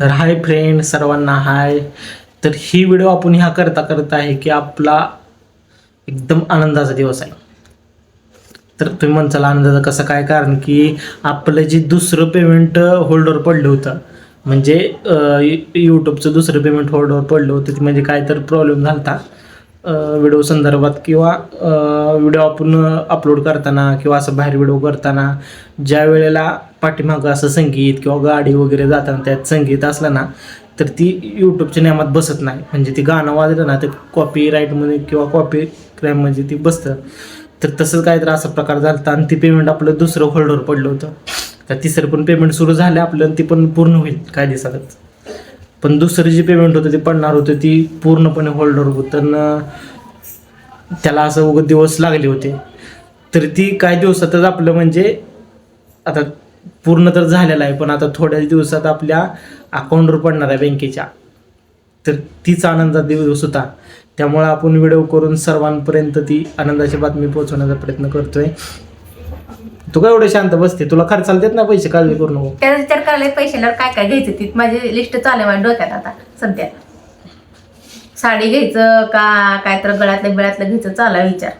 तर hi friend सर्वांना हाय तर ही व्हिडिओ आपण ह्या करता करता आहे की आपला एकदम आनंदाचा दिवस आहे. तर तुम्ही म्हणताल आनंदाचा कसं काय? कारण की आपलं जे दुसरं पेमेंट होल्डर पडलं होतं म्हणजे यूट्यूबचं दुसरं पेमेंट होल्डर पडलं होतं ते म्हणजे काय तर प्रॉब्लेम झाला होता व्हिडिओ संदर्भात किंवा व्हिडिओ आपण अपलोड करताना किंवा असं बाहेर व्हिडिओ करताना ज्या वेळेला पाठीमागं असं संगीत किंवा गाडी वगैरे जाताना त्यात संगीत असलं ना तर ती यूट्यूबच्या नियमात बसत नाही. म्हणजे ती गाणं वाजलं ना तर कॉपी राईटमध्ये किंवा कॉपी क्राईममध्ये ती बसतं. तर तसंच काय तर असा प्रकार झाला होता आणि ती पेमेंट आपलं दुसरं होल्डर पडलं होतं. तर तिसरं पण पेमेंट सुरू झालं आपलं ती पण पूर्ण होईल काय दिवसातच पण दुसरं जी पेमेंट होतं ते पडणार होतं ती पूर्णपणे होल्डर होतं. तर त्याला असं उगत दिवस लागले होते. तर ती काही दिवसातच आपलं म्हणजे आता पूर्ण तर झालेलं आहे पण आता थोड्याच दिवसात आपल्या अकाउंटवर पडणार आहे बँकेच्या. तर तीच आनंदाचा दिवस होता. त्यामुळे आपण व्हिडिओ करून सर्वांपर्यंत ती आनंदाची बातमी पोहोचवण्याचा प्रयत्न करतोय. तू काय एवढं शांत बसते? तुला खर्चाला देत ना पैसे काळजी करू नको. त्याचा विचार करायला पैशाला काय काय घ्यायचं ती? माझी लिस्ट चालू आहे माझ्या डोक्यात आता सध्या. साडी घ्यायचं का काय तर गळ्यातलं बिळातलं घ्यायचं चालू आहे विचार.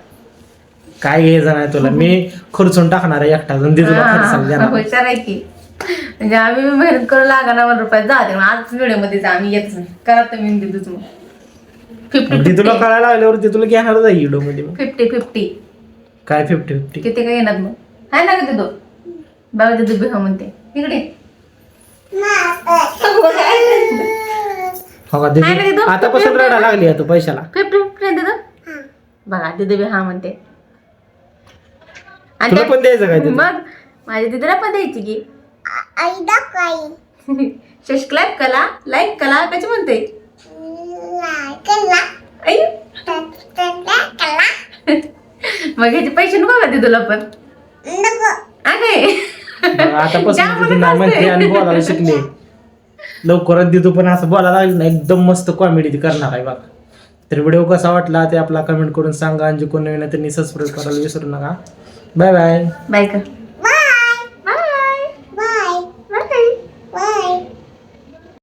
काय घ्यायचं नाही तुला? मी खर्चून टाकणार आहे एकटा ते तुला खर्चाला देणार. विचार आहे की. म्हणजे आम्ही मेहनत करू लागा ना रुपयात जाते आज व्हिडिओमध्ये जा आम्ही येतच नाही. करा तुम्ही देतोच मग. मग ती तुला फिफ्टी कळायला लागल्यावर ते तुला घेणार जाईल व्हिडिओमध्ये मग. फिफ्टी फिफ्टी काय फिफ्टी फिफ्टी किती काय येणार मग? आहे ना का तो बाबा ते दुबी हा म्हणते. इकडे हो का काय नाही दीदी तो? आतापासून रडा लागली आहे तू पैशाला. देतो बघा ते दुबी हा म्हणते. आणि तुला त्या- पण द्यायचं काय तिथं? मग माझ्या दिदीला पण द्यायची की. सबस्क्राईब करा लाईक करा कशी म्हणते? आई. मग ह्याचे पैसे नको का तुला पण. आतापासून म्हणते. आणि बोलायला शिकले लवकरच देतो पण असं बोलायला लागली ना एकदम मस्त कॉमेडी ती करणार आहे बघा. तर व्हिडिओ कसा वाटला ते आपला कमेंट करून सांगा. आणि जे कोण नवीन आहे त्यांनी सबस्क्राईब करायला विसरू नका. बाय बाय बाय कर